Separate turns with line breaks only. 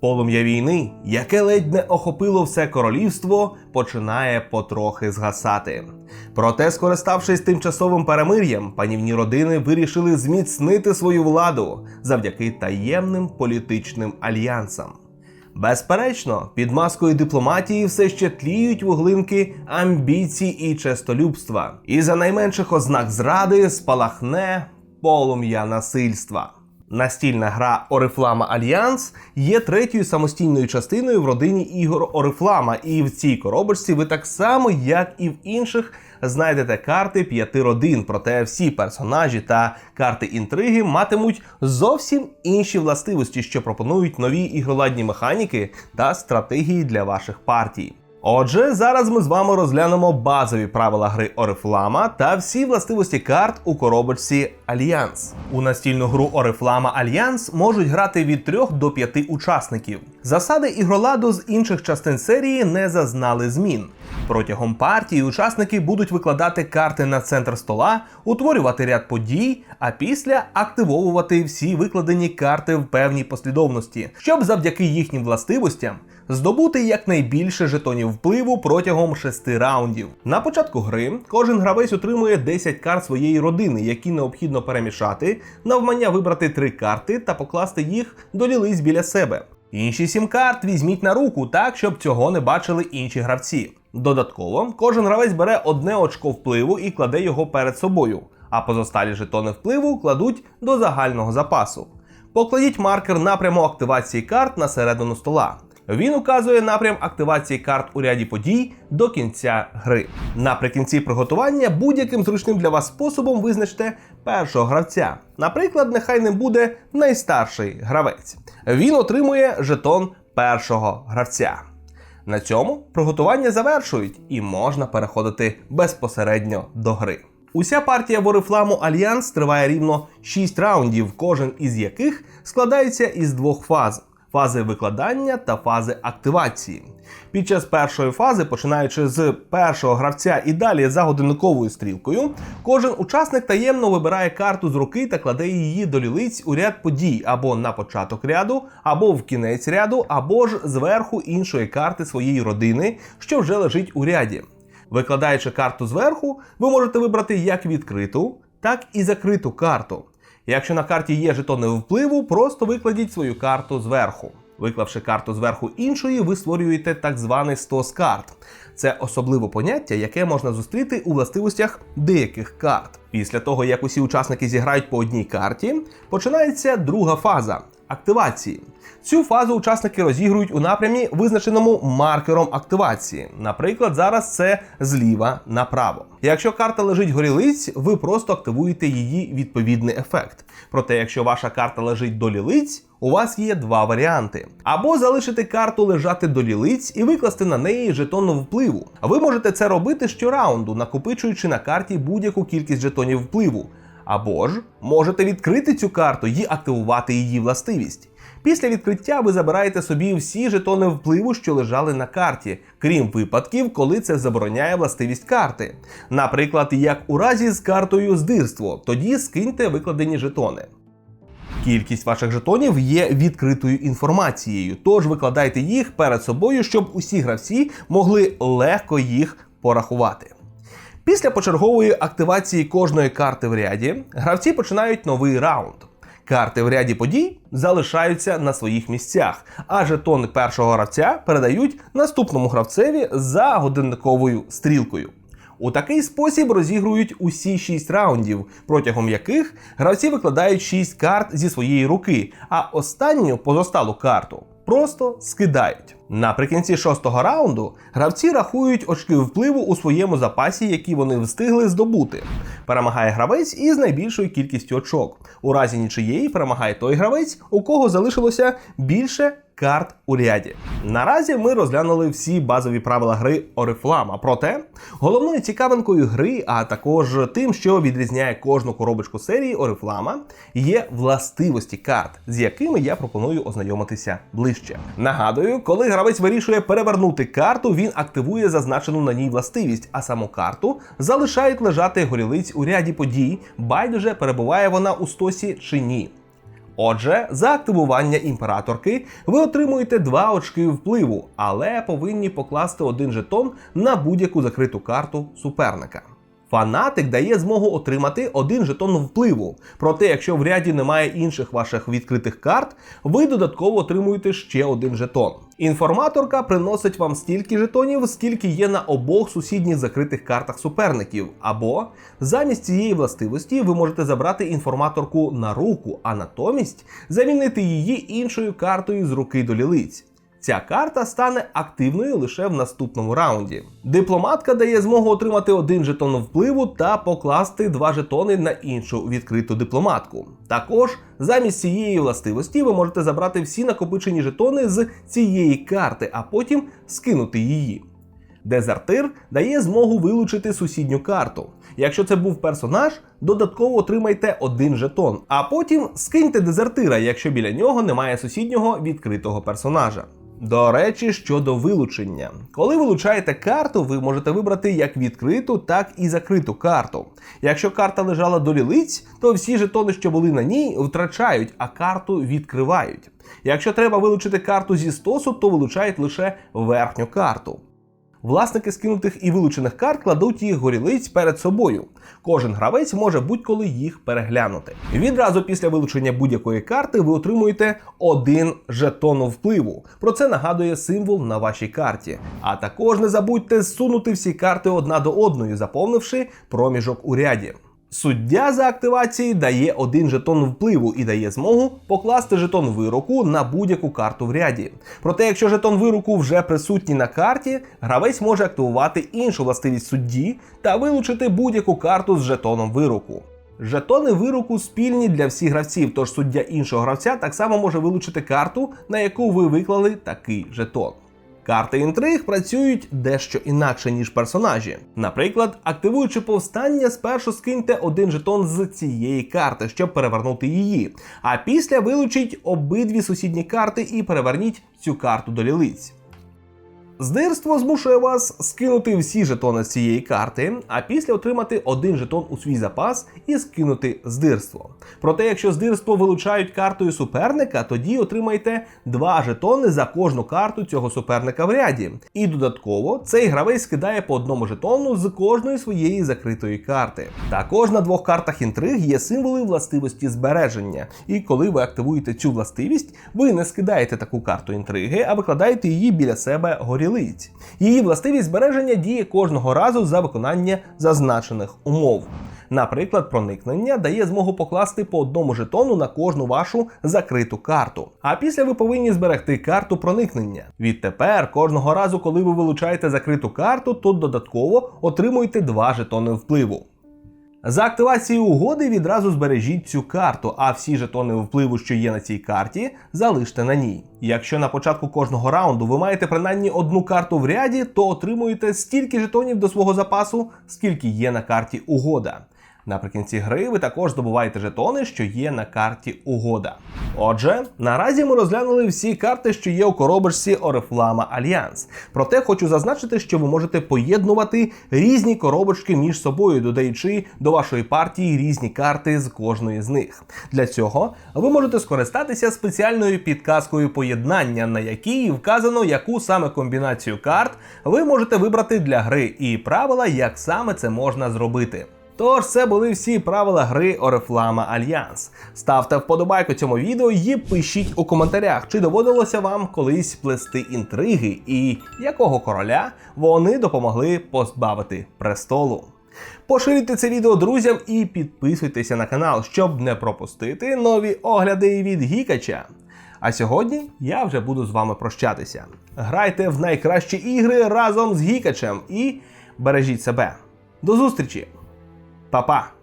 Полум'я війни, яке ледь не охопило все королівство, починає потрохи згасати. Проте, скориставшись тимчасовим перемир'ям, панівні родини вирішили зміцнити свою владу завдяки таємним політичним альянсам. Безперечно, під маскою дипломатії все ще тліють вуглинки амбіцій і честолюбства, і за найменших ознак зради спалахне полум'я насильства. Настільна гра Орифлама Альянс є третьою самостійною частиною в родині ігор Орифлама, і в цій коробочці ви так само, як і в інших, знайдете карти п'яти родин. Проте всі персонажі та карти інтриги матимуть зовсім інші властивості, що пропонують нові ігроладні механіки та стратегії для ваших партій. Отже, зараз ми з вами розглянемо базові правила гри Орифлама та всі властивості карт у коробочці Альянс. У настільну гру Орифлама Альянс можуть грати від 3 до 5 учасників. Засади ігроладу з інших частин серії не зазнали змін. Протягом партії учасники будуть викладати карти на центр стола, утворювати ряд подій, а після активовувати всі викладені карти в певній послідовності, щоб завдяки їхнім властивостям здобути якнайбільше жетонів впливу протягом шести раундів. На початку гри кожен гравець отримує 10 карт своєї родини, які необхідно перемішати, навмання вибрати три карти та покласти їх до лілиць біля себе. Інші сім карт візьміть на руку так, щоб цього не бачили інші гравці. Додатково, кожен гравець бере одне очко впливу і кладе його перед собою, а позосталі жетони впливу кладуть до загального запасу. Покладіть маркер напряму активації карт на середину стола. Він указує напрям активації карт у ряді подій до кінця гри. Наприкінці приготування будь-яким зручним для вас способом визначте першого гравця. Наприклад, нехай не буде найстарший гравець. Він отримує жетон першого гравця. На цьому приготування завершують і можна переходити безпосередньо до гри. Уся партія Ворифламу Альянс триває рівно 6 раундів, кожен із яких складається із двох фаз фази викладання та фази активації. Під час першої фази, починаючи з першого гравця і далі за годинниковою стрілкою, кожен учасник таємно вибирає карту з руки та кладе її до лілиць у ряд подій або на початок ряду, або в кінець ряду, або ж зверху іншої карти своєї родини, що вже лежить у ряді. Викладаючи карту зверху, ви можете вибрати як відкриту, так і закриту карту. Якщо на карті є жетони впливу, просто викладіть свою карту зверху. Виклавши карту зверху іншої, ви створюєте так званий стос карт. Це особливе поняття, яке можна зустріти у властивостях деяких карт. Після того, як усі учасники зіграють по одній карті, починається друга фаза активації. Цю фазу учасники розігрують у напрямі, визначеному маркером активації. Наприклад, зараз це зліва направо. Якщо карта лежить горілиць, ви просто активуєте її відповідний ефект. Проте, якщо ваша карта лежить до лілиць, у вас є два варіанти: або залишити карту лежати до лілиць і викласти на неї жетонну впливу. Ви можете це робити щораунду, накопичуючи на карті будь-яку кількість жетонів впливу. Або ж можете відкрити цю карту і активувати її властивість. Після відкриття ви забираєте собі всі жетони впливу, що лежали на карті, крім випадків, коли це забороняє властивість карти. Наприклад, як у разі з картою здирство, тоді скиньте викладені жетони. Кількість ваших жетонів є відкритою інформацією, тож викладайте їх перед собою, щоб усі гравці могли легко їх порахувати. Після почергової активації кожної карти в ряді гравці починають новий раунд. Карти в ряді подій залишаються на своїх місцях, а жетони першого гравця передають наступному гравцеві за годинниковою стрілкою. У такий спосіб розігрують усі 6 раундів, протягом яких гравці викладають 6 карт зі своєї руки, а останню позосталу карту просто скидають. Наприкінці шостого раунду гравці рахують очки впливу у своєму запасі, які вони встигли здобути. Перемагає гравець із найбільшою кількістю очок. У разі нічиєї перемагає той гравець, у кого залишилося більше карт у ряді. Наразі ми розглянули всі базові правила гри Oriflame, Проте головною цікавинкою гри, а також тим, що відрізняє кожну коробочку серії Oriflame, є властивості карт, з якими я пропоную ознайомитися ближче. Нагадую, коли гравець вирішує перевернути карту, він активує зазначену на ній властивість, а саму карту залишають лежати горілиць у ряді подій, байдуже перебуває вона у стосі чи ні. Отже, за активування імператорки ви отримуєте два очки впливу, але повинні покласти один жетон на будь-яку закриту карту суперника. Фанатик дає змогу отримати один жетон впливу. Проте, якщо в ряді немає інших ваших відкритих карт, ви додатково отримуєте ще один жетон. Інформаторка приносить вам стільки жетонів, скільки є на обох сусідніх закритих картах суперників. Або замість цієї властивості ви можете забрати інформаторку на руку, а натомість замінити її іншою картою з руки до лілиць. Ця карта стане активною лише в наступному раунді. Дипломатка дає змогу отримати один жетон впливу та покласти два жетони на іншу відкриту дипломатку. Також замість цієї властивості ви можете забрати всі накопичені жетони з цієї карти, а потім скинути її. Дезертир дає змогу вилучити сусідню карту. Якщо це був персонаж, додатково отримайте один жетон, а потім скиньте дезертира, якщо біля нього немає сусіднього відкритого персонажа. До речі, щодо вилучення. Коли вилучаєте карту, ви можете вибрати як відкриту, так і закриту карту. Якщо карта лежала до лілиць, то всі жетони, що були на ній, втрачають, а карту відкривають. Якщо треба вилучити карту зі стосу, то вилучають лише верхню карту. Власники скинутих і вилучених карт кладуть їх горілиць перед собою. Кожен гравець може будь-коли їх переглянути. Відразу після вилучення будь-якої карти ви отримуєте один жетон впливу. Про це нагадує символ на вашій карті. А також не забудьте зсунути всі карти одна до одної, заповнивши проміжок у ряді. Суддя за активації дає один жетон впливу і дає змогу покласти жетон вироку на будь-яку карту в ряді. Проте, якщо жетон вироку вже присутній на карті, гравець може активувати іншу властивість судді та вилучити будь-яку карту з жетоном вироку. Жетони вироку спільні для всіх гравців, тож суддя іншого гравця так само може вилучити карту, на яку ви виклали такий жетон. Карти інтриг працюють дещо інакше, ніж персонажі. Наприклад, активуючи повстання, спершу скиньте один жетон з цієї карти, щоб перевернути її. А після вилучіть обидві сусідні карти і переверніть цю карту до лілиць. Здирство змушує вас скинути всі жетони з цієї карти, а після отримати один жетон у свій запас і скинути здирство. Проте, якщо здирство вилучають картою суперника, тоді отримаєте два жетони за кожну карту цього суперника в ряді. І додатково цей гравець скидає по одному жетону з кожної своєї закритої карти. Також на двох картах інтриг є символи властивості збереження. І коли ви активуєте цю властивість, ви не скидаєте таку карту інтриги, а викладаєте її біля себе горілиць. Її властивість збереження діє кожного разу за виконання зазначених умов. Наприклад, проникнення дає змогу покласти по одному жетону на кожну вашу закриту карту. А після ви повинні зберегти карту проникнення. Відтепер, кожного разу, коли ви вилучаєте закриту карту, то додатково отримуєте два жетони впливу. За активацією угоди відразу збережіть цю карту, а всі жетони впливу, що є на цій карті, залиште на ній. Якщо на початку кожного раунду ви маєте принаймні одну карту в ряді, то отримуєте стільки жетонів до свого запасу, скільки є на карті угода. Наприкінці гри ви також здобуваєте жетони, що є на карті угода. Отже, наразі ми розглянули всі карти, що є у коробочці Oriflama Альянс. Проте хочу зазначити, що ви можете поєднувати різні коробочки між собою, додаючи до вашої партії різні карти з кожної з них. Для цього ви можете скористатися спеціальною підказкою поєднання, на якій вказано, яку саме комбінацію карт ви можете вибрати для гри, і правила, як саме це можна зробити. Тож це були всі правила гри Oriflama Альянс. Ставте вподобайку цьому відео і пишіть у коментарях, чи доводилося вам колись плести інтриги і якого короля вони допомогли позбавити престолу. Поширюйте це відео друзям і підписуйтеся на канал, щоб не пропустити нові огляди від Гікача. А сьогодні я вже буду з вами прощатися. Грайте в найкращі ігри разом з Гікачем і бережіть себе. До зустрічі! Papá,